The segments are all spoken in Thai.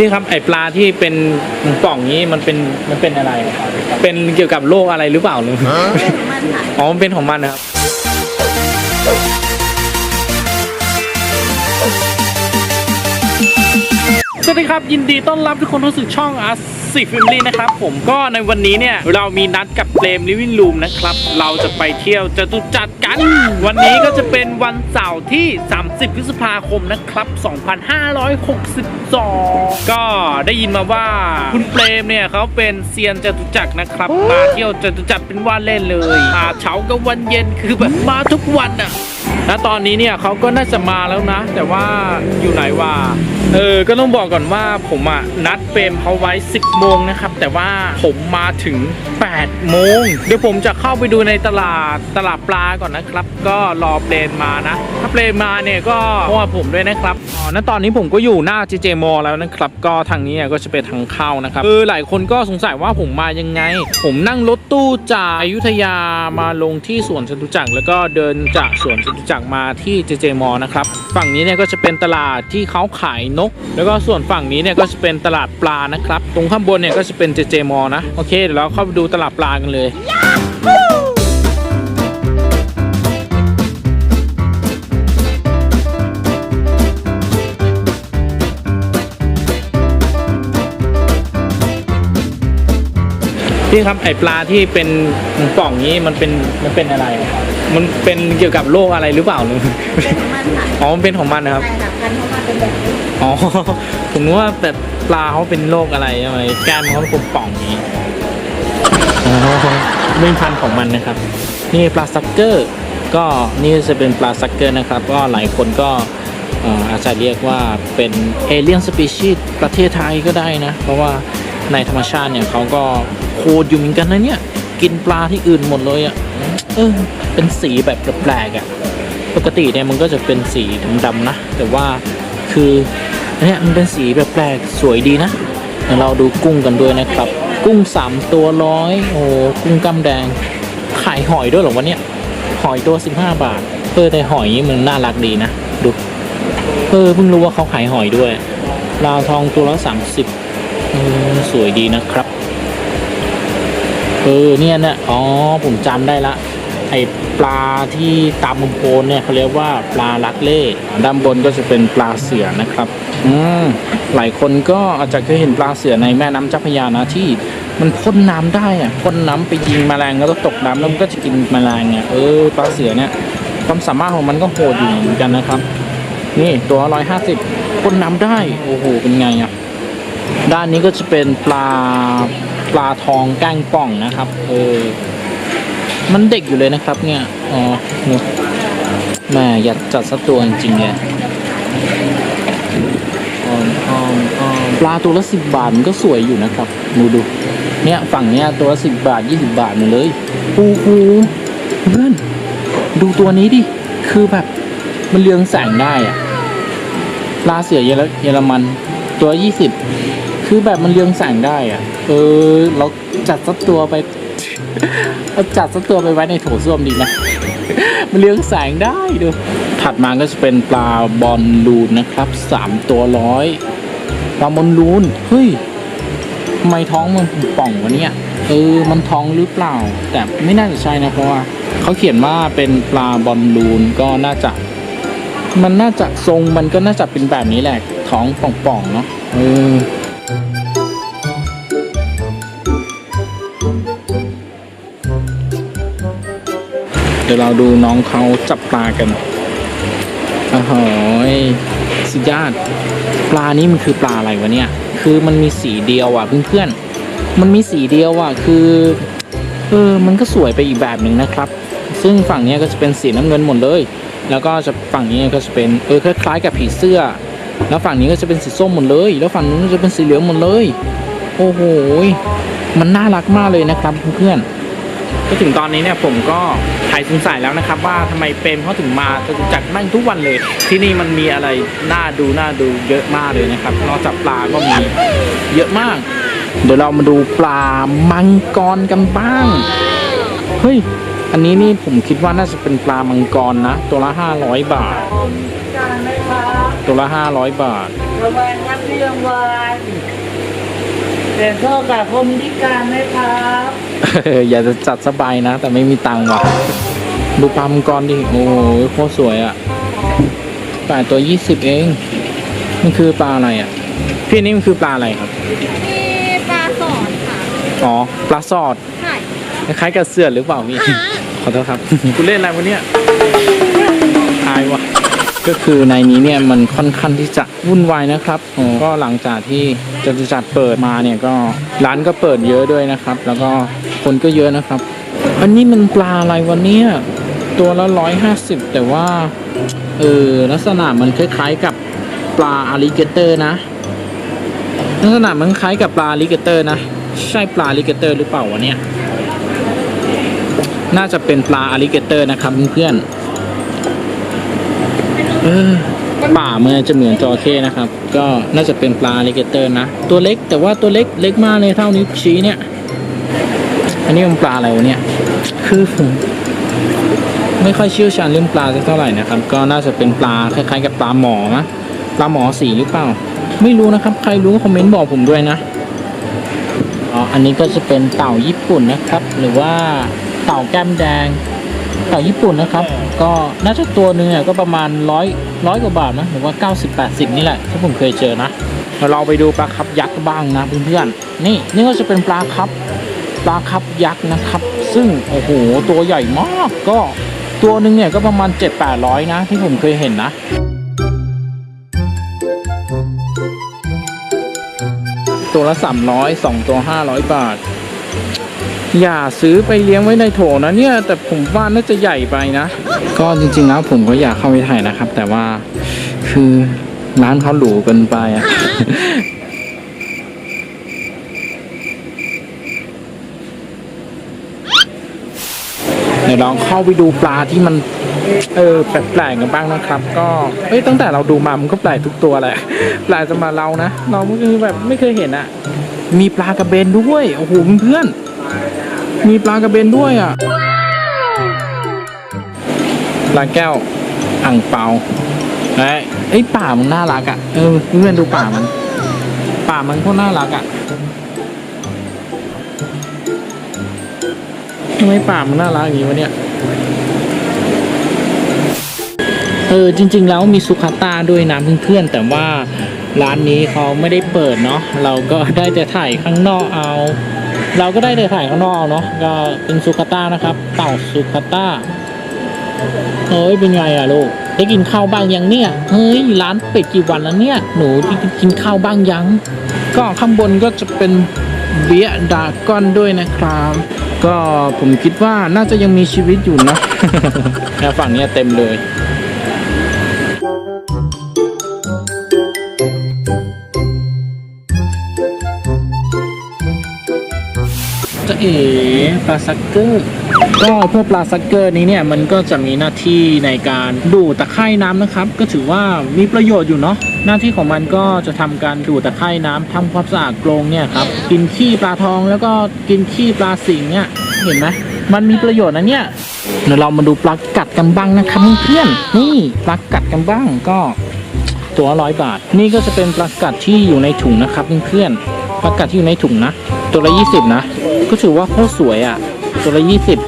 พี่ครับไอปลาที่เป็นกล่องนี้มันเป็นมันเป็นอะไร เป็นเกี่ยวกับโรคอะไรหรือเปล่าหรือมันค่ะอ๋อมันเป็นของมันนะครับสวัสดีครับ ยินดีต้อนรับทุกคนเข้าสู่ช่องอาร์สิฟิมลี่นะครับผมก็ในวันนี้เนี่ย เรามีนัดกับเปรมลิวิ n ลูมนะครับ เราจะไปเที่ยวจตุจักรกัน วันนี้ก็จะเป็นวันเสาร์ที่ 30 พฤษภาคมนะครับ 2562 ก็ได้ยินมาว่าคุณเปรมเนี่ยเขาเป็นเซียนจตุจักรนะครับ มาเที่ยวจตุจักรเป็นว่าเล่นเลย มาเช้ากับวันเย็นคือแบบมาทุกวันอะณตอนนี้เนี่ยเขาก็น่าจะมาแล้วนะ แต่ว่าอยู่ไหนวะเออก็ต้องบอกก่อนว่าผมอะนัดเฟรมเขาไว้ 10 โมงนะครับ แต่ว่าผมมาถึง 8 โมง เดี๋ยวผมจะเข้าไปดูในตลาดตลาดปลาก่อนนะครับ ก็รอเปรมมานะาเปรมมาเนี่ยก็พราะว่าผมด้วยนะครับอ๋อณตอนนี้ผมก็อยู่หน้า JJ m a l l แล้วนะครับ ก็ทางนี้เนี่ยก็จะเป็นทางเข้านะครับเออหลายคนก็สงสัยว่าผมมายังไง ผมนั่งรถตู้จากอยุธยามาลงที่สวนจตุจักรแล้วก็เดินจากสวนจตุจักรมาที่ JJ m a l l นะครับฝั่งนี้เนี่ยก็จะเป็นตลาดที่เขาขายนก แล้วก็ส่วนฝั่งนี้เนี่ยก็จะเป็นตลาดปลานะครับ ตรงข้างบนเนี่ยก็จะเป็น JJ m a l l นะโอเคเดี๋ยวเราเข้าไปดูตลาดปลากันเลย พี่ครับไอปลาที่เป็นกล่องนี้มันเป็นมันเป็นอะไร มันเป็นเกี่ยวกับโรคอะไรหรือเปล่าหรือเป็นมันค่ะอ๋อมันเป็นของมันนะครับใช่ค่ะพันธุ์เข้ามาเป็นแบบนี้อ๋อผมนึกว่าแบบปลาเขาเป็นโรคอะไรใช่ไหมแก้มเขาเป็นป่องอย่างนี้อ๋อเป็นพันธุ์ของมันนะครับ นี่ปลาซักเกอร์ ก็นี่จะเป็นปลาซักเกอร์นะครับ ก็หลายคนก็เอ่ออาจจะเรียกว่าเป็นเอเลียนสปีชีส์ประเทศไทยก็ได้นะ เพราะว่า ในธรรมชาติเนี่ยเขาก็โคดอยู่เหมือนกันนะเนี่ย กินปลาที่อื่นหมดเลยอะ่ะเออเป็นสีแบบแปลกๆอะ่ะปกติเนี่ยมันก็จะเป็นสีดำๆนะ แต่ว่าคืออันเนี่ยมันเป็นสีแบบแปลกสวยดีนะเดี๋ยวเราดูกุ้งกันด้วยนะครับ กุ้งสามตัวร้อยโอ้กุ้งกำแดงขายหอยด้วยหรอวะเนี่ยหอยตัว 15 บาทเออแต่หอยนี่มันน่ารักดีนะดูเออเพิ่งรู้ว่าเขาขายหอยด้วยลาวทองตัวละ30 เออสวยดีนะครับ เออเนี่ยเนี่ยอ๋อผมจำได้ละ ไอปลาที่ตามมุมโพนเนี่ยเขาเรียกว่าปลาลักเล่ ด้านบนก็จะเป็นปลาเสือนะครับ อืมหลายคนก็อาจจะเคยเห็นปลาเสือในแม่น้ำเจ้าพระยานะที่มันพ่นน้ำได้อะพ่นน้ำไปยิงแมลงแล้วก็ตกน้ำแล้วมันก็จะกินแมลงเนี่ยเออปลาเสือเนี่ยความสามารถของมันก็โหดอยู่เหมือนกันนะครับ นี่ตัวร้อยห้าสิบพ่นน้ำได้ โอ้โหเป็นไงอะ ด้านนี้ก็จะเป็นปลาปลาทองก้างป่องนะครับ เออ มันเด็กอยู่เลยนะครับ เนี่ย อ๋อเนี่ยแม่อยากจัดสักตัวจริงๆเลยออมออมอปลาตัวละสิบบาทมันก็สวยอยู่นะครับดูดู เนี่ยฝั่งเนี้ยตัวละสิบบาทยี่สิบาทหมดเลยโอ้โหเพื่อนดูตัวนี้ดิ คือแบบมันเรืองแสงได้อะปลาเสือเยอรเยอรมันตัวยี่สิบ คือแบบมันเรืองแสงได้อะเออ เราจัดสักตัวไปเอาจัดสักตัวไปไว้ในโถส้วมดีไหมมันเรืองแสงได้ดู ถัดมาก็จะเป็นปลาบอลลูนนะครับสามตัวร้อยปลาบอลลูน เฮ้ยทำไมท้องมันป่องวะเนี่ย เออ มันท้องหรือเปล่า แต่ไม่น่าจะใช่นะเพราะว่าเขาเขียนว่าเป็นปลาบอลลูนก็น่าจะ มันน่าจะทรงมันก็น่าจะเป็นแบบนี้แหละ ท้องป่องๆเนาะ เออ เดี๋ยวเราดูน้องเขาจับปลากันโอ้โหยสุดยอดปลานี้มันคือปลาอะไรวะเนี่ย คือมันมีสีเดียวอะเพื่อนๆ มันมีสีเดียวอะคือเออมันก็สวยไปอีกแบบหนึ่งนะครับ ซึ่งฝั่งเนี้ยก็จะเป็นสีน้ำเงินหมดเลย แล้วก็จะฝั่งนี้ก็จะเป็นเออคล้ายๆกับผีเสื้อ แล้วฝั่งนี้ก็จะเป็นสีส้มหมดเลย แล้วฝั่งนู้นก็จะเป็นสีเหลืองหมดเลย โอ้โหมันน่ารักมากเลยนะครับเพื่อนๆ ก็ถึงตอนนี้เนี่ยผมก็หายสงสัยแล้วนะครับว่าทำไมเปรมเขาถึงมาจตุจักรนั่งทุกวันเลย ที่นี่มันมีอะไรน่าดูน่าดูเยอะมากเลยนะครับนอกจากปลาก็มีเยอะมาก เดี๋ยวเรามาดูปลามังกรกันบ้างเฮ้ยอันนี้นี่ผมคิดว่าน่าจะเป็นปลามังกรนะ ตัวละห้าร้อยบาท ตัวละห้าร้อยบาทประมาณนักเรียนวันแต่โทษกับคนพิการไหมครับ อยากจะจัดสบายนะ แต่ไม่มีตังค์ว่ะ ดูปลามังกรดิ โอ้โหโคตรสวยอะ่ะปลาตัวยี่สิบเอง มันคือปลาอะไรอะ่ะ พี่นี่มันคือปลาอะไรครับ มีปลาสอนค่ะ อ๋อ ปลาสอด ใช่คล้ายๆกับเสือหรือเปล่าพี่ ขอโทษครับกูเล่นอะไรวะเนี่ยอายวะก็คือในนี้เนี่ยมันค่อนข้างที่จะวุ่นวายนะครับอ๋อก็หลังจากที่จะจัดเปิดมาเนี่ยก็ร้านก็เปิดเยอะด้วยนะครับ แล้วก็ คนก็เยอะนะครับ อันนี้มันปลาอะไรวันนี้ตัวละร้อยห้าสิบแต่ว่า เออลักษณะมันคล้ายๆกับปลาอ l ลิเกเตอร์นะ ลักษณะมันคล้ายกับปลาอ l ลิเกเตอร์นะ ใช่ปลาอ l ลิเกเตอร์หรือเปล่าวะเนี่ย น่าจะเป็นปลาอ l ลิเกเตอร์นะครับเพื่อนเออป่ามันจะเหมือนจระเข้นะครับ ก็น่าจะเป็นปลาอ l ลิเกเตอร์นะ ตัวเล็กแต่ว่าตัวเล็กเล็กมากเลยเท่านิ้วชี้เนี่ย อันนี้มันปลาอะไรวะเนี่ย คือผมไม่ค่อยเชี่ยวชาญเรื่องปลาสักเท่าไหร่นะครับ ก็น่าจะเป็นปลาคล้ายๆกับปลาหมอนะปลาหมอสีหรือเปล่า ไม่รู้นะครับ ใครรู้คอมเมนต์บอกผมด้วยนะอ๋ออันนี้ก็จะเป็นเต่าญี่ปุ่นนะครับ หรือว่าเต่าแก้มแดง เต่าญี่ปุ่นนะครับ ก็น่าจะตัวหนึ่งอะก็ประมาณร้อยร้อยกว่าบาทนะหรือว่า 90 80 นี่แหละที่ผมเคยเจอนะเดี๋ยวเราไปดูปลาคับยักษ์บ้างนะเพื่อนๆนี่นี่ก็จะเป็นปลาคับ ปลาคับยักษ์นะครับ ซึ่งโอ้โหตัวใหญ่มากก็ตัวหนึ่งเนี่ยก็ประมาณ 7 800 นะ ที่ผมเคยเห็นนะตัวละ 300 2 ตัว 500 บาท อย่าซื้อไปเลี้ยงไว้ในโถนะเนี่ย แต่ผมว่าน่าจะใหญ่ไปนะ ก็จริงๆแล้วผมก็อยากเข้าไปถ่ายนะครับ แต่ว่าคือร้านเขาหรูเกินไปอะ เดี๋ยว ลองเข้าไปดูปลาที่มันเออแปลกๆกันบ้างนะครับ ก็เอ้ยตั้งแต่เราดูมามันก็แปลกทุกตัวแหละแปลกจะมาเรานะเราไม่เคยแบบไม่เคยเห็นอะมีปลากระเบนด้วยโอ้โหเพื่อนมีปลากระเบนด้วยอะปลาแก้วอ่างเปาเอ้ยเอ้ยป่ามันน่ารักอะเออเพื่อนดูป่ามัน ป่ามันโคตรน่ารักอะ ทำไมป่ามันน่ารักอย่างนี้วะเนี่ยเออจริง ๆ แล้วมีสุขาตาด้วยนะเพื่อนๆแต่ว่าร้านนี้เขาไม่ได้เปิดเนาะเราก็ได้แต่ถ่ายข้างนอกเอา เราก็ได้แต่ถ่ายข้างนอกเอาเนาะก็เป็นสุขาตานะครับ เต่าสุขาตาเฮ้ยเป็นไงอะลูกได้กินข้าวบ้างยังเนี่ยเฮ้ยร้านปิดกี่วันแล้วเนี่ย หนูได้กินข้าวบ้างยัง ก็ข้างบนก็จะเป็นเบียดาก้อนด้วยนะครับ ก็ผมคิดว่าน่าจะยังมีชีวิตอยู่นะแล้วฝั่งเนี้ยเต็มเลย จะเอปลาซักเกอร์ก็พวกปลาซักเกอร์นี้เนี่ยมันก็จะมีหน้าที่ในการดูดตะไคร่น้ำนะครับ ก็ถือว่ามีประโยชน์อยู่เนาะหน้าที่ของมันก็จะทำการดูดตะไคร่น้ำทำความสะอาดกรงเนี่ยครับกินขี้ปลาทองแล้วก็กินขี้ปลาสิงเนี่ยเห็นไหมมันมีประโยชน์นะเนี่ยเดี๋ยวเรามาดูปลากัดกันบ้างนะครับเพื่อนนี่ปลากัดกันบ้างก็ตัวร้อยบาท นี่ก็จะเป็นปลากัดที่อยู่ในถุงนะครับเพื่อนๆปลากัดที่อยู่ในถุงนะ ตัวละยี่สิบนะ ก็ถือว่าโคตรสวยอะ ตัวละยี่สิบ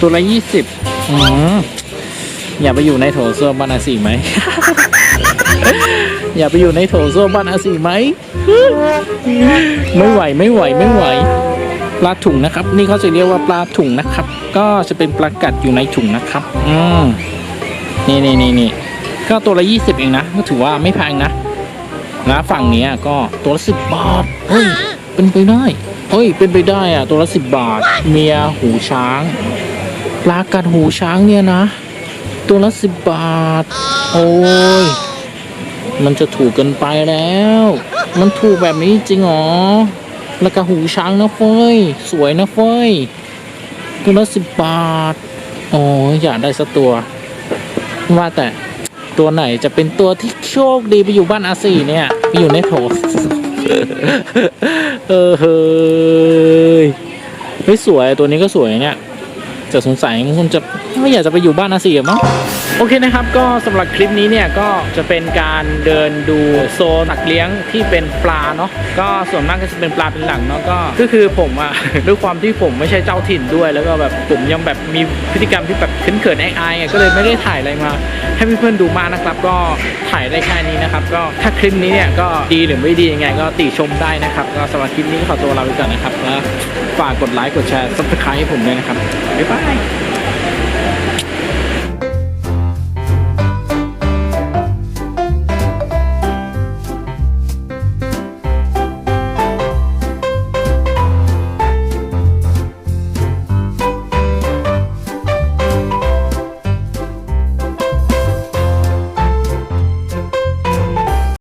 ตัวละยี่สิบอืมอย่าไปอยู่ในโถส้วมบ้านอาสีไหม อย่าไปอยู่ในโถส้วมบ้านอาสีไหม ไม่ไหวไม่ไหวไม่ไหว ปลาถุงนะครับ นี่เขาจะเรียกว่าปลาถุงนะครับ ก็จะเป็นปลากัดอยู่ในถุงนะครับ อืมนี่นี่นี่นี่ก็ตัวละยี่สิบเองนะ ก็ถือว่าไม่แพงนะ แล้วฝั่งนี้ก็ตัวละสิบบาทเฮ้ย เป็นไปได้ เฮ้ย เป็นไปได้อะตัวละสิบบาท เมียหูช้างปลากัดหูช้างเนี่ยนะ ตัวละสิบบาท โอ้ย มันจะถูกเกินไปแล้ว มันถูกแบบนี้จริงหรอแล้วก็หูช้างนะเฟ้ย สวยนะเฟ้ย ตัวละสิบบาท โอ้ยอยากได้สักตัว ว่าแต่ตัวไหนจะเป็นตัวที่โชคดีไปอยู่บ้านอาซีเนี่ย ไปอยู่ในโถ เออเฮ้ยสวยตัวนี้ก็สวยเนี่ยจะสงสัยมันคงจะไม่อยากจะไปอยู่บ้านอาซีอมั้ง โอเคนะครับก็สำหรับคลิปนี้เนี่ยก็จะเป็นการเดินดูโซนตักเลี้ยงที่เป็นปลาเนาะก็ส่วนมากก็จะเป็นปลาเป็นหลังเนาะก็ก็คือผมอะด้วยความที่ผมไม่ใช่เจ้าถิ่นด้วย แล้วก็แบบผมยังแบบมีพฤติกรรมที่แบบขึ้นเขินๆอายๆไงก็เลยไม่ได้ถ่ายอะไรมา ให้เพื่อนๆดูมากนะครับ ก็ถ่ายได้แค่นี้นะครับ ก็ถ้าคลิปนี้เนี่ยก็ดีหรือไม่ดียังไง ก็ติชมได้นะครับ ก็สำหรับคลิปนี้ขอตัวลาไปก่อนนะครับแล้วฝากกดไลค์กดแชร์ subscribe ให้ผมด้วยนะครับบ๊ายบาย